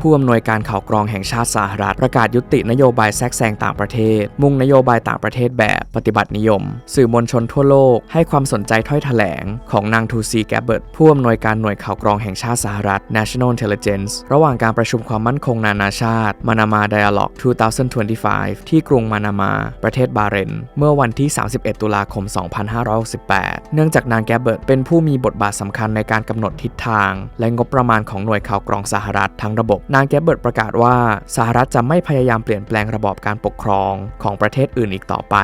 ผู้อำนวยการข่าวกรองแห่งชาติสหรัฐ ประกาศยุตินโยบายแทรกแซงต่างประเทศ มุ่งนโยบายต่างประเทศแบบปฏิบัตินิยม สื่อมวลชนทั่วโลกให้ความสนใจถ้อยแถลง ของนางทูซีแกเบิร์ตผู้อำนวยการหน่วยข่าวกรองแห่งชาติสหรัฐ National Intelligence ระหว่างการประชุมความมั่นคงนานาชาติ Manama Dialogue 2025 ที่กรุงมานามา ประเทศบาเรนเมื่อวันที่ 31 ตุลาคม 2568 เนื่องจากนางแกเบิร์ตเป็นผู้มีบทบาทสำคัญในการกำหนดทิศทาง และงบประมาณของหน่วยข่าวกรองสหรัฐทั้งระบบนางแกเบิร์ตประกาศว่าสหรัฐจะไม่พยายามเปลี่ยนแปลงระบอบการปกครองของประเทศอื่นอีกต่อไป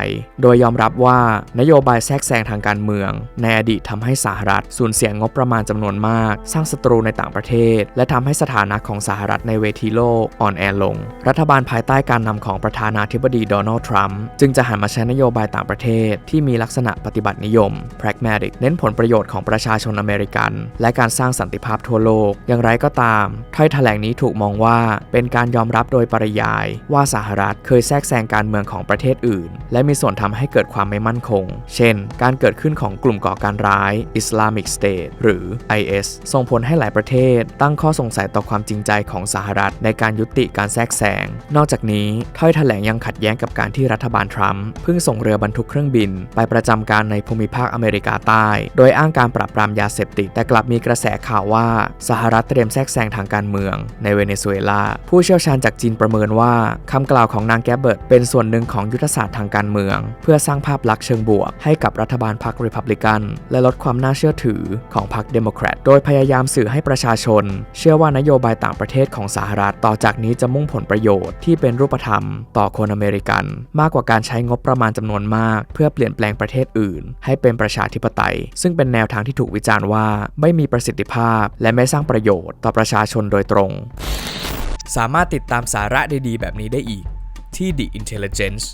โดยยอมรับว่านโยบายแทรกแซงทางการเมือง ในอดีตทำให้สหรัฐสูญเสียงบประมาณจำนวนมาก สร้างศัตรูในต่างประเทศ และทำให้สถานะของสหรัฐในเวทีโลกอ่อนแอลง รัฐบาลภายใต้การนำของประธานาธิบดีโดนัลด์ทรัมป์จึงจะหันมาใช้นโยบายต่างประเทศที่มีลักษณะปฏิบัตินิยม pragmatic เน้นผลประโยชน์ของประชาชนอเมริกัน และการสร้างสันติภาพทั่วโลก อย่างไรก็ตามถ้อยแถลงนี้ถูกมองว่าเป็นการยอมรับโดยปริยาย ว่าสหรัฐเคยแทรกแซงการเมืองของประเทศอื่น และมีส่วนทำให้เกิดความไม่มั่นคง เช่น การเกิดขึ้นของกลุ่มก่อการร้าย Islamic State หรือ IS ส่งผลให้หลายประเทศ ตั้งข้อสงสัยต่อความจริงใจของสหรัฐในการยุติการแทรกแซง นอกจากนี้ถ้อยแถลงยังขัดแย้งกับการที่รัฐบาลทรัมป์เพิ่งส่งเรือบรรทุกเครื่องบิน ไปประจำการในภูมิภาคอเมริกาใต้ โดยอ้างการปราบปรามยาเสพติด แต่กลับมีกระแสข่าวว่าสหรัฐเตรียมแทรกแซงทางการเมืองในเวเนซุเอลา ผู้เชี่ยวชาญจากจีนประเมินว่าคำกล่าวของนางแกเบิร์ตเป็นส่วนหนึ่งของยุทธศาสตร์ทางการเมือง เพื่อสร้างภาพลักษณ์เชิงบวก ให้กับรัฐบาลพรรครีพับลิกัน และลดความน่าเชื่อถือของพรรคเดโมแครต โดยพยายามสื่อให้ประชาชน เชื่อว่านโยบายต่างประเทศของสหรัฐต่อจากนี้จะมุ่งผลประโยชน์ที่เป็นรูปธรรม ต่อคนอเมริกัน มากกว่าการใช้งบประมาณจำนวนมาก เพื่อเปลี่ยนแปลงประเทศอื่น ให้เป็นประชาธิปไตย ซึ่งเป็นแนวทางที่ถูกวิจารณ์ว่า ไม่มีประสิทธิภาพ และไม่สร้างประโยชน์ต่อประชาชนโดยตรง สามารถติดตามสาระดีๆ แบบนี้ได้อีกที่ The Intelligence